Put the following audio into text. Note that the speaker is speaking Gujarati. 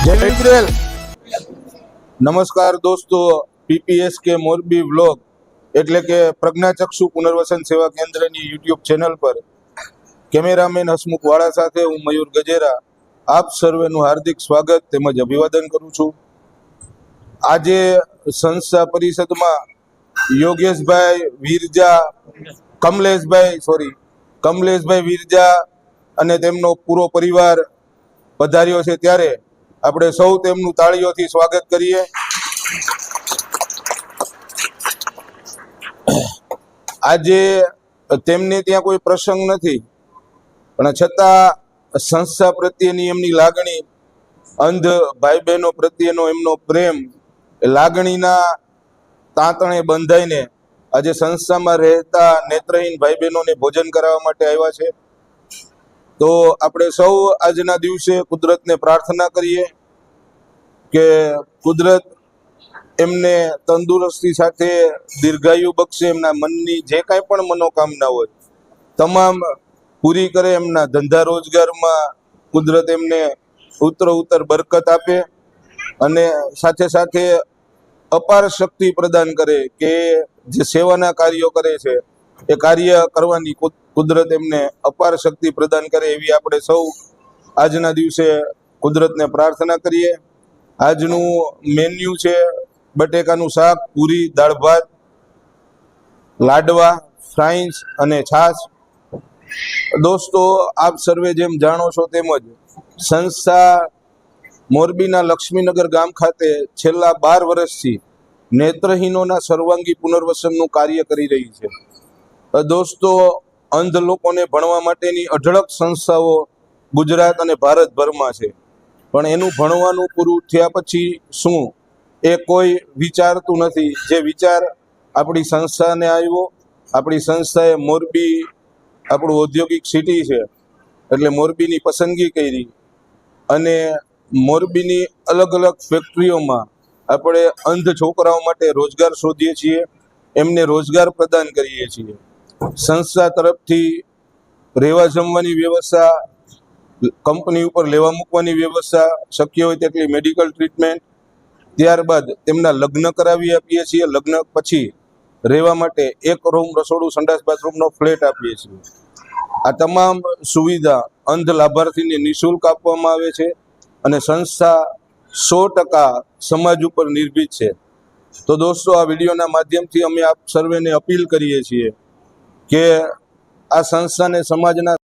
જય નમસ્કાર દોસ્તો પીપીએસ કે મોરબી વ્લોગ એટલે કે પ્રજ્ઞાચક્ષુ પુનર્વસન સેવા કેન્દ્રની યુટ્યુબ ચેનલ પર કેમેરામેન હસમુખ વાળા સાથે હું મયુર ગજેરા. આપ સર્વેનું હાર્દિક સ્વાગત તેમજ અભિવાદન કરું છું. આજે સંસ્થા પરિષદમાં યોગેશભાઈ વિરજા, કમલેશભાઈ સોરી કમલેશભાઈ વિરજા અને તેમનો પૂરો પરિવાર પધાર્યો છે ત્યારે આપણે સૌ તેમનું તાળીઓથી સ્વાગત કરીએ. આજે તેમને ત્યાં કોઈ પ્રસંગ નથી, પણ છતાં સંસ્થા પ્રત્યેની એમની લાગણી, અંધ ભાઈ બહેનો પ્રત્યેનો એમનો પ્રેમ લાગણીના તાંતણે બંધાઈને આજે સંસ્થામાં રહેતા નેત્રહીન ભાઈ બહેનોને ભોજન કરાવવા માટે આવ્યા છે. તો આપણે સૌ આજના દિવસે કુદરતને પ્રાર્થના કરીએ કે કુદરત એમને તંદુરસ્તી સાથે દીર્ઘાયુ બક્ષે એમના મનની જે કાંઈ પણ મનોકામના હોય, તમામ પૂરી કરે એમના ધંધા રોજગારમાં કુદરત એમને ઉત્તર ઉત્તર બરકત આપે અને સાથે સાથે અપાર શક્તિ પ્રદાન કરે કે જે સેવાના કાર્યો કરે છે, એ કાર્ય કરવાની કુદરત એમને અપાર શક્તિ પ્રદાન કરે એવી આપણે સૌ આજના દિવસે કુદરતને પ્રાર્થના કરીએ. આજનું મેન્યુ છે બટેકાનું શાક, પૂરી, દાળ ભાત, લાડવા ફ્રાઈન્સ અને છાશ. દોસ્તો, આપ સર્વે જેમ જાણો છો તેમજ સંસ્થા મોરબીના લક્ષ્મીનગર ગામ ખાતે છેલ્લા બાર વર્ષથી નેત્રહીનોના સર્વાંગી પુનર્વસનનું કાર્ય કરી રહી છે. દોસ્તો અંધ લોકોને ભણવા માટેની અઢળક સંસ્થાઓ ગુજરાત અને ભારતભરમાં છે. પણ એનું ભણવાનું પૂરું થયા પછી શું? એ કોઈ વિચારતું નથી. જે વિચાર આપણી સંસ્થાને આવ્યો, આપણી સંસ્થાએ મોરબી આપણું ઔદ્યોગિક સિટી છે, એટલે મોરબીની પસંદગી કરી. અને મોરબીની અલગ અલગ ફેક્ટરીઓમાં આપણે અંધ છોકરાઓ માટે રોજગાર શોધીએ છીએ, એમને રોજગાર પ્રદાન કરીએ છીએ. સંસ્થા તરફથી રહેવા જમવાની વ્યવસ્થા, કંપની ઉપર લેવા મૂકવાની વ્યવસ્થા, શક્ય હોય તેટલી મેડિકલ ટ્રીટમેન્ટ. ત્યારબાદ તેમના લગ્ન કરાવી આપીએ છીએ. લગ્ન પછી રહેવા માટે એક રૂમ રસોડું સંડાસ બાથરૂમનો ફ્લેટ આપીએ છીએ. આ તમામ સુવિધા અંધ લાભાર્થીને નિઃશુલ્ક આપવામાં આવે છે અને સંસ્થા સો ટકા સમાજ ઉપર નિર્ભીત છે. તો દોસ્તો, આ વિડીયોના માધ્યમથી અમે આપ સર્વેને અપીલ કરીએ છીએ કે આ સંસ્થાને સમાજના